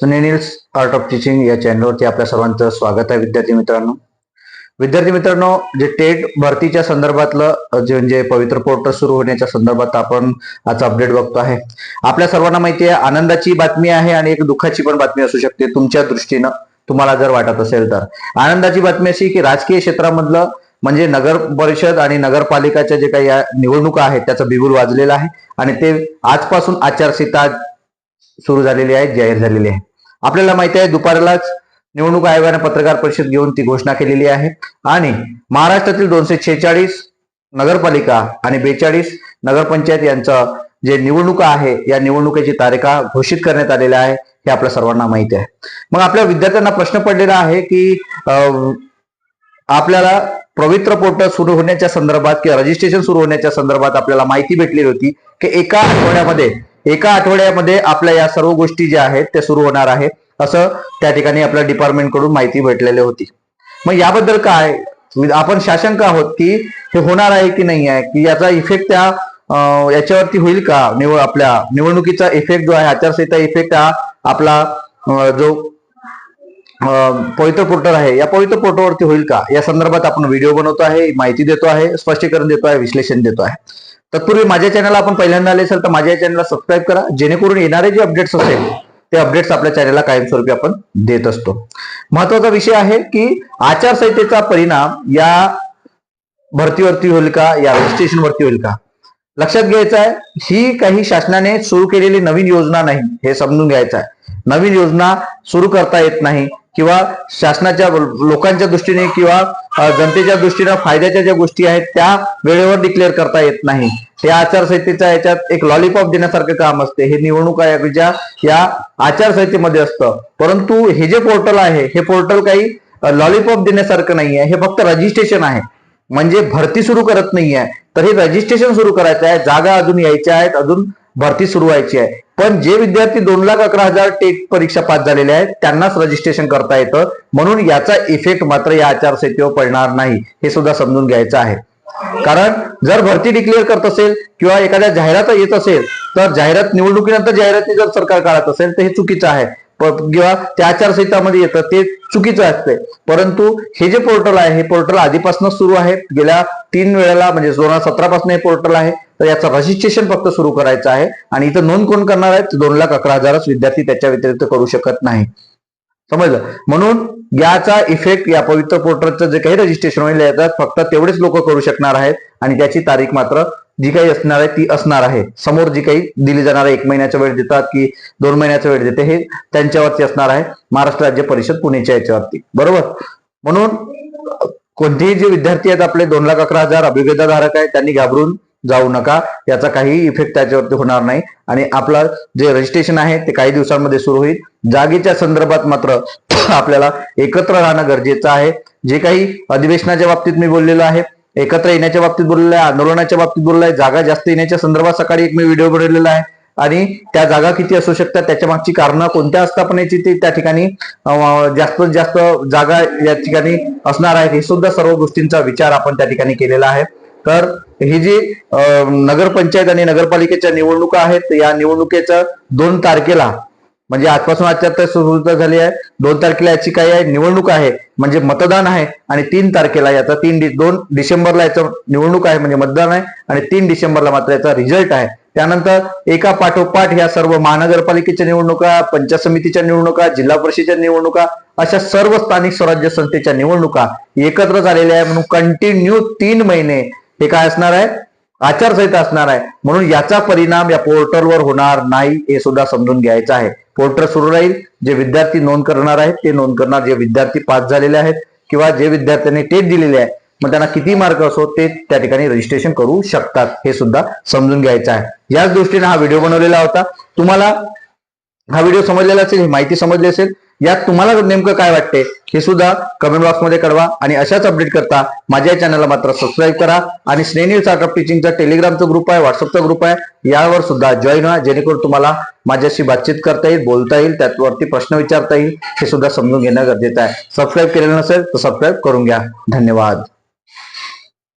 सुनेनिल्स art of teaching या चॅनलवरती आपल्या सर्वांचं स्वागत आहे विद्यार्थी मित्रांनो. विद्यार्थी मित्रांनो जे टेट भरतीच्या संदर्भातलं जे म्हणजे पवित्र पोर्टल सुरू होण्याच्या संदर्भात आपण आज अपडेट बघतो आहे. आपल्या सर्वांना माहिती आहे आनंदाची बातमी आहे आणि एक दुःखाची पण बातमी असू शकते तुमच्या दृष्टीनं तुम्हाला जर वाटत असेल तर. आनंदाची बातमी अशी की राजकीय क्षेत्रामधलं म्हणजे नगर परिषद आणि नगरपालिकाच्या जे काही या निवडणुका आहेत त्याचं बिगुल वाजलेलं आहे. आणि ते आजपासून आचारसंहिता सुरू झालेली आहे जाहीर झालेली आहे. आपल्याला माहिती आहे दुपारलाच निवडणूक आयोगाने पत्रकार परिषद घेऊन ती घोषणा केलेली आहे. आणि महाराष्ट्रातील दोनशे छेचाळीस नगरपालिका आणि बेचाळीस नगरपंचायत यांचं जे निवडणुका आहे या निवडणुकीची तारीखा घोषित करण्यात आलेल्या आहे हे आपल्या सर्वांना माहिती आहे. मग आपल्या विद्यार्थ्यांना प्रश्न पडलेला आहे की आपल्याला पवित्र पोर्टल सुरू होण्याच्या संदर्भात किंवा रजिस्ट्रेशन सुरू होण्याच्या संदर्भात आपल्याला माहिती भेटलेली होती की एका आठवड्यामध्ये एका आठवड्यामध्ये आपल्या या सर्व गोष्टी ज्या आहेत त्या सुरू होणार आहे असं त्या ठिकाणी आपल्या डिपार्टमेंटकडून माहिती भेटलेली होती. मग याबद्दल काय? आपण शाशंक आहोत की हे होणार आहे की नाही आहे? की याचा इफेक्ट त्या याच्यावरती होईल का? निवड आपल्या निवडणुकीचा इफेक्ट जो आहे आचारसंहिता इफेक्ट हा आपला जो पवित्र पोर्टल आहे या पवित्र पोर्टलवरती होईल का? या संदर्भात आपण व्हिडिओ बनवतो आहे माहिती देतो आहे स्पष्टीकरण देतो आहे विश्लेषण देतो आहे. तत्पूर्वी माझ्या चॅनलला आपण पहिल्यांदा आले असेल तर माझ्या चॅनलला सबस्क्राईब करा. जेणेकरून येणारे जे अपडेट्स असेल ते अपडेट्स आपल्या चॅनलला कायमस्वरूपी आपण देत असतो. महत्त्वाचा विषय आहे की आचारसंहितेचा परिणाम या भरतीवरती होईल का या रजिस्ट्रेशनवरती होईल का? लक्षात घ्यायचं आहे ही काही शासनाने सुरू केलेली नवीन योजना नाही हे समजून घ्यायचं आहे नवीन योजना सुरू करता येत नाही. किंवा शासनाच्या लोकांच्या दृष्टीने किंवा जनतेच्या दृष्टीने फायद्याच्या ज्या गोष्टी आहेत त्या वेळेवर डिक्लेअर करता येत नाही. या आचारसंहितेच्या याच्यात एक लॉलीपॉप देण्यासारखं काम असते. हे निवडणूक आयोगाच्या या आचारसंहितेमध्ये असतं. परंतु हे जे पोर्टल आहे हे पोर्टल काही लॉलीपॉप देण्यासारखं नाही आहे. हे फक्त रजिस्ट्रेशन आहे. म्हणजे भरती सुरू करत नाहीये. तर हे रजिस्ट्रेशन सुरू करायचं आहे. जागा अजून यायच्या आहेत. अजून भरती सुरू व्हायची आहे. पण जे विद्यार्थी दोन लाख अकरा हजार टेट परीक्षा पास झालेले आहेत त्यांनाच रजिस्ट्रेशन करता येतं. म्हणून याचा इफेक्ट मात्र या आचारसंहितेवर पडणार नाही हे सुद्धा समजून घ्यायचं आहे. कारण जर भरती डिक्लेअर करत असेल किंवा एखाद्या जाहिरात येत असेल तर जाहिरात निवडणुकीनंतर जाहिराती जर सरकार काढत असेल तर हे चुकीचं आहे. किंवा त्या आचारसंहितामध्ये येतं ते चुकीचं असते परंतु हे जे पोर्टल आहे हे पोर्टल आधीपासूनच सुरू आहे. गेल्या तीन वेळेला म्हणजे दोन हजार सतरा पासून हे पोर्टल आहे. तर याचं रजिस्ट्रेशन फक्त सुरू करायचं आहे. आणि इथं नोंद कोण करणार आहे? दोन लाख अकरा हजारच विद्यार्थी त्याच्या व्यतिरिक्त करू शकत नाही. समजलं? म्हणून याचा इफेक्ट या पवित्र पोर्टलचं जे काही रजिस्ट्रेशन होईल याचा फक्त तेवढेच लोक करू शकणार आहेत. आणि त्याची तारीख मात्र जी काही असणार आहे ती असणार आहे. समोर जी काही दिली जाणार आहे एक महिन्याचा वेळ देतात की दोन महिन्याचा वेळ देते हे त्यांच्यावरती असणार आहे. महाराष्ट्र राज्य परिषद पुणेच्या याच्यावरती. बरोबर? म्हणून कोणतेही जे विद्यार्थी आहेत आपले दोन लाख अकरा हजार अभिज्ञताधारक आहेत त्यांनी घाबरून जाऊ नका. याचा काहीही इफेक्ट त्याच्यावरती होणार नाही. आणि आपलं जे रजिस्ट्रेशन आहे ते काही दिवसांमध्ये सुरू होईल. जागेच्या संदर्भात मात्र आपल्याला एकत्र राहणं गरजेचं आहे. जे काही अधिवेशनाच्या बाबतीत मी बोललेलो आहे एकत्र येण्याच्या बाबतीत बोललेलं आहे आंदोलनाच्या बाबतीत बोललेलं आहे जागा जास्त येण्याच्या संदर्भात सकाळी एक मी व्हिडिओ बनवलेला आहे. आणि त्या जागा किती असू शकतात त्याच्या मागची कारणं कोणत्या आस्थापनेची ती त्या ठिकाणी जास्तीत जास्त जागा या ठिकाणी असणार आहेत हे सुद्धा सर्व गोष्टींचा विचार आपण त्या ठिकाणी केलेला आहे. तर ही जी नगरपंचायत आणि नगरपालिकेच्या निवडणुका आहेत या निवडणुकीच्या दोन तारखेला म्हणजे आजपासून आजच्या सुरू झाली आहे. दोन तारखेला याची काय आहे निवडणूक आहे म्हणजे मतदान आहे. आणि तीन तारखेला याचा तीन दोन डिसेंबरला याचं निवडणूक आहे म्हणजे मतदान आहे. आणि तीन डिसेंबरला मात्र याचा रिझल्ट आहे. त्यानंतर एका पाठोपाठ या सर्व महानगरपालिकेच्या निवडणुका पंचायत समितीच्या निवडणुका जिल्हा परिषदेच्या निवडणुका अशा सर्व स्थानिक स्वराज्य संस्थेच्या निवडणुका एकत्र झालेल्या आहे. म्हणून कंटिन्यू तीन महिने हे काय असणार आहे? आचारसंहिता असणार आहे. म्हणून याचा परिणाम या पोर्टलवर होणार नाही हे सुद्धा समजून घ्यायचं आहे. पोर्टल सुरू राहील. जे विद्यार्थी नोंद करणार आहेत ते नोंद करणार. जे विद्यार्थी पास झालेले आहेत किंवा जे विद्यार्थ्यांनी टेट दिलेले आहे मग त्यांना किती मार्क असो ते त्या ठिकाणी रजिस्ट्रेशन करू शकतात. हे सुद्धा समजून घ्यायचं आहे. याच दृष्टीने हा व्हिडिओ बनवलेला होता. तुम्हाला हा व्हिडिओ समजलेला असेल ही माहिती समजली असेल. यात तुम्हाला नेमकं काय वाटते हे सुद्धा कमेंट बॉक्समध्ये कळवा आणि अशाच अपडेट करता माझ्या चॅनलला मात्र सबस्क्राईब करा आणि स्नेनील स्टार्टअप टीचिंगचा टेलिग्रामचा ग्रुप आहे व्हॉट्सअपचा ग्रुप आहे यावर सुद्धा जॉईन व्हा जेणेकरून तुम्हाला माझ्याशी बातचीत करता येईल बोलता येईल त्यावरती प्रश्न विचारता येईल हे सुद्धा समजून घेणं गरजेचं आहे. सबस्क्राईब केलेलं नसेल तर सबस्क्राईब करून घ्या. धन्यवाद.